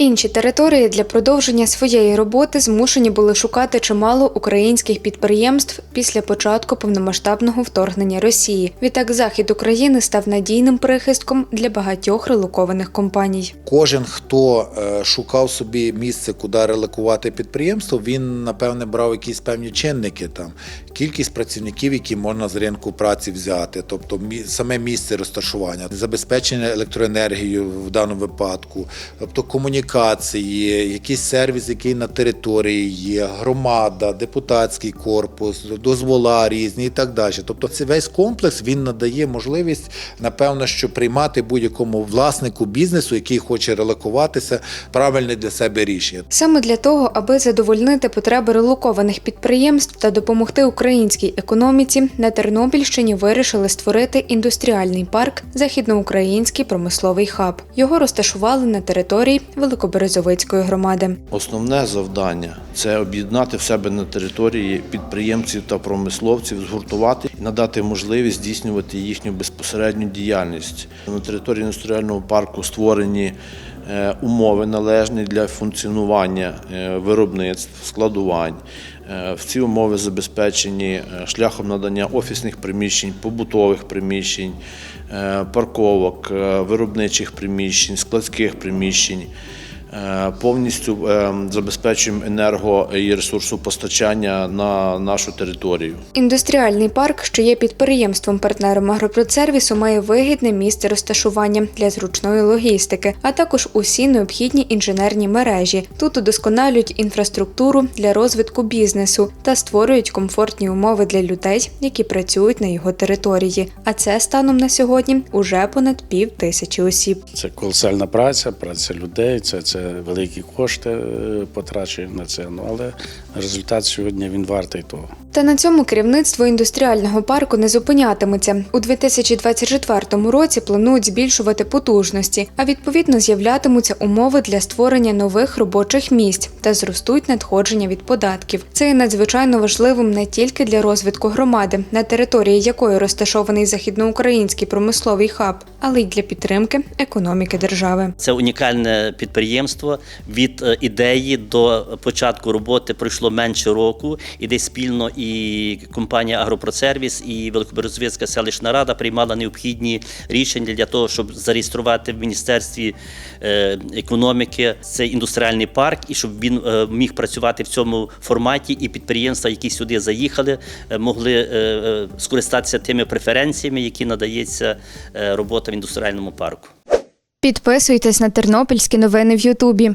Інші території для продовження своєї роботи змушені були шукати чимало українських підприємств після початку повномасштабного вторгнення Росії. Відтак захід України став надійним прихистком для багатьох релокованих компаній. Кожен, хто е, шукав собі місце, куди релокувати підприємство, він напевне брав якісь певні чинники там. Кількість працівників, які можна з ринку праці взяти, тобто саме місце розташування, забезпечення електроенергією в даному випадку, тобто комунікації, якийсь сервіс, який на території є, громада, депутатський корпус, дозвола різні і так далі. Тобто, це весь комплекс він надає можливість, напевно, що приймати будь-якому власнику бізнесу, який хоче релокуватися, правильне для себе рішення. Саме для того, аби задовольнити потреби релокованих підприємств та допомогти українській економіці, на Тернопільщині вирішили створити індустріальний парк Західноукраїнський промисловий хаб. Його розташували на території Великоберезовицької громади. Основне завдання це об'єднати в себе на території підприємців та промисловців, згуртувати і надати можливість здійснювати їхню безпосередню діяльність. На території індустріального парку створені е, умови належні для функціонування е, виробництв, складувань. Е, В ці умови забезпечені шляхом надання офісних приміщень, побутових приміщень, парковок, виробничих приміщень, складських приміщень. Е, Повністю е, забезпечуємо енерго і ресурсопостачання на нашу територію. Індустріальний парк, що є підприємством-партнером агропродсервісу, має вигідне місце розташування для зручної логістики, а також усі необхідні інженерні мережі. Тут удосконалюють інфраструктуру для розвитку бізнесу та створюють комфортні умови для людей, які працюють на його території. А це станом на сьогодні уже понад пів тисячі осіб. Це колосальна праця, праця людей, це, це великі кошти е, потрачені на це. Ну але результат сьогодні він вартий того. Та на цьому керівництво індустріального парку не зупинятиметься. У 2024 році планують збільшувати потужності, а відповідно з'являтимуться умови для створення нових робочих місць та зростуть надходження від податків. Це є надзвичайно важливим не тільки для розвитку громади, на території якої розташований західноукраїнський промисловий хаб, але й для підтримки економіки держави. Це унікальне підприємство. Від е, ідеї до початку роботи пройшло менше року, і десь спільно і компанія Агропродсервіс, і Великоберезовицька селищна рада приймала необхідні рішення для того, щоб зареєструвати в міністерстві е, економіки цей індустріальний парк, і щоб він е, міг працювати в цьому форматі, і підприємства, які сюди заїхали, е, могли скористатися тими преференціями, які надається робота в індустріальному парку. Підписуйтесь на тернопільські новини в Ютубі.